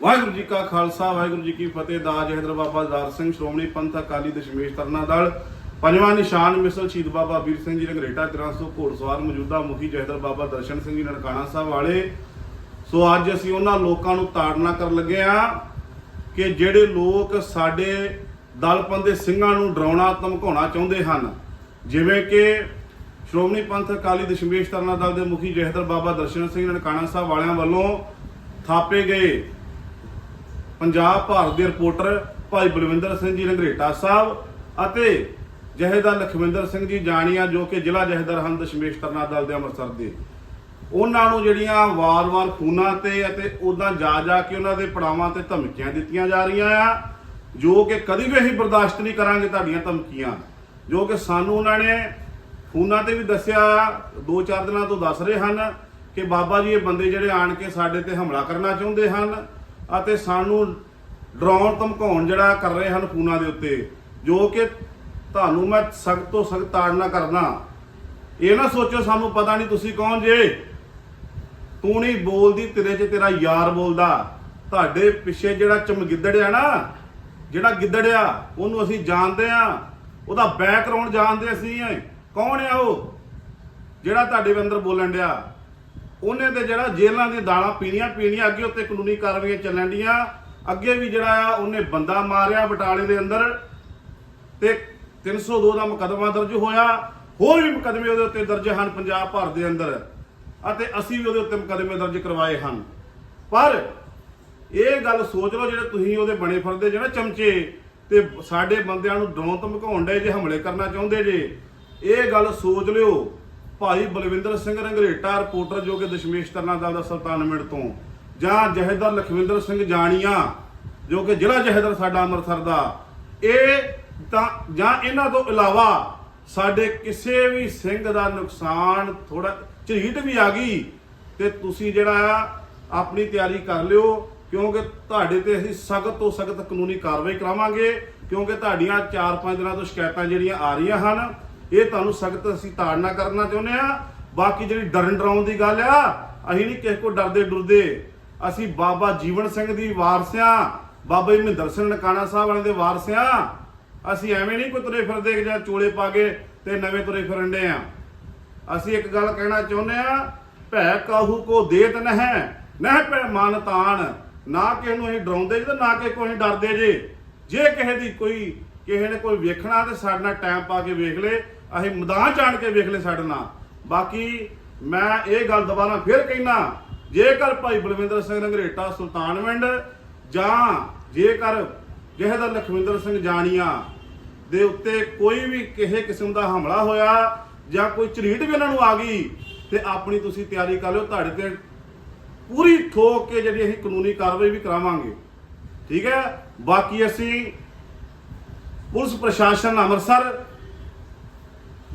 ਵਾਹਿਗੁਰੂ ਜੀ ਕਾ ਖਾਲਸਾ, ਵਾਹਿਗੁਰੂ ਜੀ ਕੀ ਫਤਿਹ। ਦਾ ਜਹਦਰ ਬਾਬਾ ਦਾਰ ਸਿੰਘ, ਸ਼੍ਰੋਮਣੀ ਪੰਥ ਅਕਾਲੀ ਦਸ਼ਮੇਸ਼ ਤਰਨਾ ਦਲ, ਪੰਜਵਾਂ ਨਿਸ਼ਾਨ ਮਿਸਲ ਸ਼ਹੀਦ ਬਾਬਾ ਵੀਰ ਸਿੰਘ ਜੀ ਰੰਗਰੇਟਾ 300 ਘੋੜਸਵਾਰ ਮੌਜੂਦਾ ਮੁਖੀ ਜਹਦਰ ਬਾਬਾ ਦਰਸ਼ਨ ਸਿੰਘ ਜੀ ਨਨਕਾਣਾ ਸਾਹਿਬ ਵਾਲੇ। ਸੋ ਅੱਜ ਅਸੀਂ ਉਹਨਾਂ ਲੋਕਾਂ ਨੂੰ ਤਾੜਨਾ ਕਰਨ ਲੱਗੇ ਆ ਕਿ ਜਿਹੜੇ ਲੋਕ ਸਾਡੇ ਦਲਪੰਥ ਦੇ ਸਿੰਘਾਂ ਨੂੰ ਡਰਾਉਣਾ, ਧਮਕਾਉਣਾ ਚਾਹੁੰਦੇ ਹਨ, ਜਿਵੇਂ ਕਿ ਸ਼੍ਰੋਮਣੀ ਪੰਥ ਅਕਾਲੀ ਦਸ਼ਮੇਸ਼ ਤਰਨਾ ਦਲ ਦੇ ਮੁਖੀ ਜਹਦਰ ਬਾਬਾ ਦਰਸ਼ਨ ਸਿੰਘ ਨਨਕਾਣਾ ਸਾਹਿਬ ਵਾਲਿਆਂ ਵੱਲੋਂ ਥਾਪੇ ਗਏ। ਪੰਜਾਬ ਭਾਰਤ ਦੇ ਰਿਪੋਰਟਰ ਭਾਈ ਬਲਵਿੰਦਰ ਸਿੰਘ ਜੀ ਰੰਗਰੇਟਾ ਸਾਹਿਬ ਅਤੇ ਜਹੇਦਾਰ ਲਖਵਿੰਦਰ ਸਿੰਘ ਜੀ ਜਾਣੀਆਂ ਜੋ ਕਿ ਜ਼ਿਲ੍ਹਾ ਜਹੇਦਾਰ ਹਨ ਦਸ਼ਮੇਸ਼ ਤਰਨਾ ਦਲ ਦੇ ਅੰਮ੍ਰਿਤਸਰ ਦੇ। ਉਹਨਾਂ ਨੂੰ ਜਿਹੜੀਆਂ ਵਾਰ-ਵਾਰ ਖੂਨਾਂ ਤੇ ਅਤੇ ਉਦਾਂ ਜਾ ਜਾ ਕੇ ਉਹਨਾਂ ਦੇ ਪੜਾਵਾਂ ਤੇ ਧਮਕੀਆਂ ਦਿੱਤੀਆਂ ਜਾ ਰਹੀਆਂ ਆ, ਜੋ ਕਿ ਕਦੀ ਵੀ ਅਸੀਂ ਬਰਦਾਸ਼ਤ ਨਹੀਂ ਕਰਾਂਗੇ ਤੁਹਾਡੀਆਂ ਧਮਕੀਆਂ। ਜੋ ਕਿ ਸਾਨੂੰ ਉਹਨਾਂ ਨੇ ਖੂਨਾਂ ਤੇ ਵੀ ਦੱਸਿਆ ਦੋ ਚਾਰ ਦਿਨਾਂ ਤੋਂ ਦੱਸ ਰਹੇ ਹਨ ਕਿ ਬਾਬਾ ਜੀ ਇਹ ਬੰਦੇ ਜਿਹੜੇ ਆਣ ਕੇ ਸਾਡੇ ਤੇ ਹਮਲਾ ਕਰਨਾ ਚਾਹੁੰਦੇ ਹਨ ਅਤੇ ਸਾਨੂੰ ਡਰਾਉਣ, ਧਮਕਾਉਣ ਜਿਹੜਾ ਕਰ ਰਹੇ ਹਨ ਫੋਨਾਂ ਦੇ ਉੱਤੇ, ਜੋ ਕਿ ਤੁਹਾਨੂੰ ਮੈਂ ਸਖਤ ਤੋਂ ਸਖਤ ਤਾੜਨਾ ਕਰਨਾ। ਇਹ ਨਾ ਸੋਚੋ ਸਾਨੂੰ ਪਤਾ ਨਹੀਂ ਤੁਸੀਂ ਕੌਣ ਜੇ। ਤੂੰ ਨਹੀਂ ਬੋਲਦੀ, ਤੇਰੇ 'ਚ ਤੇਰਾ ਯਾਰ ਬੋਲਦਾ। ਤੁਹਾਡੇ ਪਿੱਛੇ ਜਿਹੜਾ ਚਮਗਿੱਦੜ ਆ ਨਾ, ਜਿਹੜਾ ਗਿੱਦੜ ਆ, ਉਹਨੂੰ ਅਸੀਂ ਜਾਣਦੇ ਆ। ਉਹਦਾ ਬੈਕਗ੍ਰਾਉਂਡ ਜਾਣਦੇ ਅਸੀਂ ਕੌਣ ਆ ਉਹ? ਜਿਹੜਾ ਤੁਹਾਡੇ ਅੰਦਰ ਬੋਲਣ ਡਿਆ। ਉਹਨੇ ਤੇ ਜਿਹੜਾ ਜੇਲ੍ਹਾਂ ਦੀਆਂ ਦਾਲਾਂ ਪੀਣੀਆਂ ਪੀਣੀਆਂ, ਅੱਗੇ ਉੱਤੇ ਕਾਨੂੰਨੀ ਕਾਰਵਾਈਆਂ ਚੱਲਣ ਡੀਆਂ। ਅੱਗੇ ਵੀ ਜਿਹੜਾ ਆ, ਉਹਨੇ ਬੰਦਾ ਮਾਰਿਆ ਬਟਾਲੇ ਦੇ ਅੰਦਰ ਤੇ 302 ਦਾ ਮੁਕੱਦਮਾ ਦਰਜ ਹੋਇਆ। ਹੋਰ ਵੀ ਮੁਕੱਦਮੇ ਉਹਦੇ ਉੱਤੇ ਦਰਜ ਹਨ ਪੰਜਾਬ ਭਰ ਦੇ ਅੰਦਰ ਅਤੇ ਅਸੀਂ ਵੀ ਉਹਦੇ ਉੱਤੇ ਮੁਕੱਦਮੇ ਦਰਜ ਕਰਵਾਏ ਹਨ। ਪਰ ਇਹ ਗੱਲ ਸੋਚ ਲਓ, ਜਿਹੜੇ ਤੁਸੀਂ ਉਹਦੇ ਬਣੇ ਫਿਰਦੇ ਜਿਹੜਾ ਚਮਚੇ ਤੇ ਸਾਡੇ ਬੰਦਿਆਂ ਨੂੰ ਡਰਾਉਣ ਧਮਕਾਉਣ ਦੇ ਜੇ, ਹਮਲੇ ਕਰਨਾ ਚਾਹੁੰਦੇ ਜੇ, ਇਹ ਗੱਲ ਸੋਚ ਲਿਓ। ਭਾਈ ਬਲਵਿੰਦਰ ਸਿੰਘ ਰੰਗਰੇਟਾ, ਰਿਪੋਰਟਰ ਜੋ ਕਿ ਦਸ਼ਮੇਸ਼ ਤਰਨਾ ਦਲ ਦਾ ਸੁਲਤਾਨ ਮਿੰਟ ਤੋਂ। ਜਾਂ ਜਹੇਦਾਰ ਲਖਵਿੰਦਰ ਸਿੰਘ ਜਾਣੀਆਂ, ਜੋ ਕਿ ਜ਼ਿਲ੍ਹਾ ਜਹੇਦਾਰ ਸਾਡਾ ਅੰਮ੍ਰਿਤਸਰ ਦਾ। ਇਹ ਤਾਂ, ਜਾਂ ਇਹਨਾਂ ਤੋਂ ਇਲਾਵਾ ਸਾਡੇ ਕਿਸੇ ਵੀ ਸਿੰਘ ਦਾ ਨੁਕਸਾਨ ਥੋੜਾ ਝਰੀਟ ਵੀ ਆ ਗਈ, ਤੇ ਤੁਸੀਂ ਜਿਹੜਾ ਆ, ਆਪਣੀ ਤਿਆਰੀ ਕਰ ਲਿਓ, ਕਿਉਂਕਿ ਤੁਹਾਡੇ ਤੇ ਅਸੀਂ ਸਖਤ ਤੋਂ ਸਖਤ ਕਾਨੂੰਨੀ ਕਾਰਵਾਈ ਕਰਾਵਾਂਗੇ, ਕਿਉਂਕਿ ਤੁਹਾਡੀਆਂ 4-5 ਦਿਨਾਂ ਤੋਂ ਸ਼ਿਕਾਇਤਾਂ ਜਿਹੜੀਆਂ ਆ ਰਹੀਆਂ ਹਨ ਇਹ ਤੁਹਾਨੂੰ ਸਖਤ ਅਸੀਂ ਤਾੜਨਾ ਕਰਨਾ ਚਾਹੁੰਦੇ ਆ ਬਾਕੀ ਜਿਹੜੀ ਡਰਨ ਡਰਾਉਣ ਦੀ ਗੱਲ ਆ, ਅਸੀਂ ਨਹੀਂ ਕਿਸੇ ਕੋ ਡਰਦੇ ਡਰਦੇ। ਅਸੀਂ ਬਾਬਾ ਜੀਵਨ ਸਿੰਘ ਦੀ ਵਾਰਸਿਆਂ ਬਾਬਾ ਜੀ ਮਹਿੰਦਰ ਸਿੰਘ ਨਕਾਣਾ ਸਾਹਿਬ ਵਾਲੇ ਦੇ ਵਾਰਸਿਆਂ ਅਸੀਂ ਐਵੇਂ ਨਹੀਂ ਕੋਈ ਤੁਰੇ ਫਿਰਦੇ ਜਾਂ ਚੋਲੇ ਪਾ ਕੇ ਤੇ ਨਵੇਂ ਤੁਰੇ ਫਿਰਨ ਦੇ ਆ। ਅਸੀਂ ਇੱਕ ਗੱਲ ਕਹਿਣਾ ਚਾਹੁੰਦੇ ਆ, ਭੈ ਕਾਹੂ ਕੋ ਦੇਤ ਨਹਿ ਨਹਿ ਭੈ ਮਨ ਤਾਣ। ਨਾ ਕਿਸੇ ਨੂੰ ਅਸੀਂ ਡਰਾਉਂਦੇ ਜੇ ਨਾ ਕਿਸੇ ਕੋਈ ਡਰਦੇ ਜੇ। ਜੇ ਕਿਸੇ ਦੀ ਕੋਈ, ਕਿਸੇ ਨੇ ਕੋਈ ਵੇਖਣਾ ਤੇ ਸਾਡੇ ਨਾਲ ਟਾਈਮ ਪਾ ਕੇ ਵੇਖ ਲੇ ਅਸੀਂ ਮੈਦਾਨ 'ਚ ਆਣ ਕੇ ਵੇਖ ਲੇ ਸਾਡੇ ਨਾਲ। ਬਾਕੀ ਮੈਂ ਇਹ ਗੱਲ ਦੁਬਾਰਾ ਫਿਰ ਕਹਿਣਾ ਜੇਕਰ ਭਾਈ ਬਲਵਿੰਦਰ ਸਿੰਘ ਰੰਗਰੇਟਾ ਸੁਲਤਾਨਵਿੰਡ ਜਾਂ ਜੇਕਰ ਜਹੇਦਾਰ ਲਖਵਿੰਦਰ ਸਿੰਘ ਜਾਣੀਆਂ ਦੇ ਉੱਤੇ ਕੋਈ ਵੀ ਕਿਸੇ ਕਿਸਮ ਦਾ ਹਮਲਾ ਹੋਇਆ ਜਾਂ ਕੋਈ ਝਰੀਟ ਵੀ ਉਹਨਾਂ ਨੂੰ ਆ ਗਈ, ਤੇ ਆਪਣੀ ਤੁਸੀਂ ਤਿਆਰੀ ਕਰ ਲਿਓ, ਤੁਹਾਡੇ ਤੇ ਪੂਰੀ ਠੋਕ ਕੇ ਜਿਹੜੀ ਅਸੀਂ ਕਾਨੂੰਨੀ ਕਾਰਵਾਈ ਵੀ ਕਰਾਵਾਂਗੇ। ਠੀਕ ਹੈ? ਬਾਕੀ ਅਸੀਂ ਪੁਲਿਸ ਪ੍ਰਸ਼ਾਸਨ ਅੰਮ੍ਰਿਤਸਰ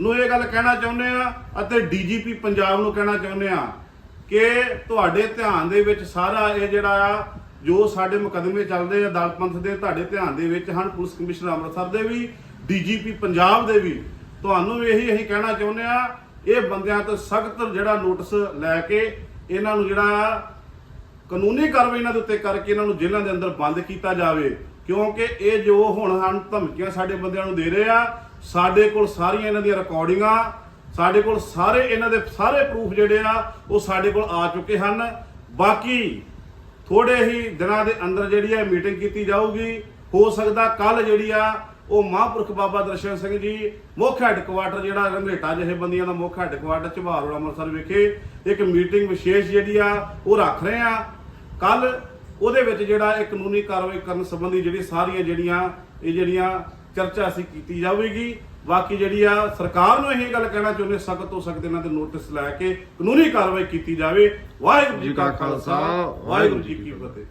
ਨੂੰ ਇਹ ਗੱਲ ਕਹਿਣਾ ਚਾਹੁੰਦੇ ਆ ਅਤੇ ਡੀਜੀਪੀ ਪੰਜਾਬ ਨੂੰ ਕਹਿਣਾ ਚਾਹੁੰਦੇ ਆ ਕਿ ਤੁਹਾਡੇ ਧਿਆਨ ਦੇ ਵਿੱਚ ਸਾਰਾ ਇਹ ਜਿਹੜਾ ਆ, ਜੋ ਸਾਡੇ ਮੁਕੱਦਮੇ ਚੱਲਦੇ ਆ ਦਲਪੰਥ ਦੇ, ਤੁਹਾਡੇ ਧਿਆਨ ਦੇ ਵਿੱਚ ਹਨ, ਪੁਲਿਸ ਕਮਿਸ਼ਨਰ ਅੰਮ੍ਰਿਤਸਰ ਦੇ ਵੀ, ਡੀਜੀਪੀ ਪੰਜਾਬ ਦੇ ਵੀ। ਤੁਹਾਨੂੰ ਵੀ ਇਹੀ ਅਸੀਂ ਕਹਿਣਾ ਚਾਹੁੰਦੇ ਆ, ਇਹ ਬੰਦਿਆਂ ਤੋਂ ਸਖਤ ਜਿਹੜਾ ਨੋਟਿਸ ਲੈ ਕੇ ਇਹਨਾਂ ਨੂੰ ਜਿਹੜਾ ਕਾਨੂੰਨੀ ਕਾਰਵਾਈ ਇਹਨਾਂ ਦੇ ਉੱਤੇ ਕਰਕੇ ਇਹਨਾਂ ਨੂੰ ਜੇਲ੍ਹਾਂ ਦੇ ਅੰਦਰ ਬੰਦ ਕੀਤਾ ਜਾਵੇ। ਕਿਉਂਕਿ ਇਹ ਜੋ ਹੁਣ ਹਨ ਧਮਕੀਆਂ ਸਾਡੇ ਬੰਦਿਆਂ ਨੂੰ ਦੇ ਰਹੇ ਆ ਸਾਡੇ ਕੋਲ ਸਾਰੀਆਂ ਇਹਨਾਂ ਦੀਆਂ ਰਿਕਾਰਡਿੰਗਾਂ ਸਾਡੇ ਕੋਲ ਸਾਰੇ ਇਹਨਾਂ ਦੇ ਸਾਰੇ ਪ੍ਰੂਫ ਜਿਹੜੇ ਆ, ਉਹ ਸਾਡੇ ਕੋਲ ਆ ਚੁੱਕੇ ਹਨ। ਬਾਕੀ ਥੋੜੇ ਹੀ ਦਿਨਾਂ ਦੇ ਅੰਦਰ ਜਿਹੜੀ ਹੈ ਮੀਟਿੰਗ ਕੀਤੀ ਜਾਊਗੀ। ਹੋ ਸਕਦਾ ਕੱਲ ਜਿਹੜੀ ਆ, ਉਹ ਮਹਾਂਪੁਰਖ ਬਾਬਾ ਦਰਸ਼ਨ ਸਿੰਘ ਜੀ, ਮੁੱਖ ਹੈੱਡਕੁਆਟਰ ਜਿਹੜਾ ਰੰਗੇਟਾ ਜਥੇਬੰਦੀਆਂ ਦਾ ਮੁੱਖ ਹੈੱਡਕੁਆਟਰ ਝਬਾਰ ਅੰਮ੍ਰਿਤਸਰ ਵਿਖੇ ਇੱਕ ਮੀਟਿੰਗ ਵਿਸ਼ੇਸ਼ ਜਿਹੜੀ ਆ, ਉਹ ਰੱਖ ਰਹੇ ਆ। ਕੱਲ ਉਹਦੇ ਵਿੱਚ ਜਿਹੜਾ ਇਹ ਕਾਨੂੰਨੀ ਕਾਰਵਾਈ ਕਰਨ ਸੰਬੰਧੀ ਜਿਹੜੀ ਸਾਰੀਆਂ ਜਿਹੜੀਆਂ, ਇਹ ਜਿਹੜੀਆਂ ਚਰਚਾ ਅਸੀਂ ਕੀਤੀ ਜਾਵੇਗੀ। ਬਾਕੀ ਜਿਹੜੀ ਆ ਸਰਕਾਰ ਨੂੰ ਇਹ ਗੱਲ ਕਹਿਣਾ ਚਾਹੁੰਦੇ, ਸਖਤ ਤੋਂ ਸਖਤ ਇਹਨਾਂ ਤੇ ਨੋਟਿਸ ਲੈ ਕੇ ਕਾਨੂੰਨੀ ਕਾਰਵਾਈ ਕੀਤੀ ਜਾਵੇ। ਵਾਹਿਗੁਰੂ ਜੀ ਕਾ ਖਾਲਸਾ, ਵਾਹਿਗੁਰੂ ਜੀ ਕੀ ਫਤਿਹ।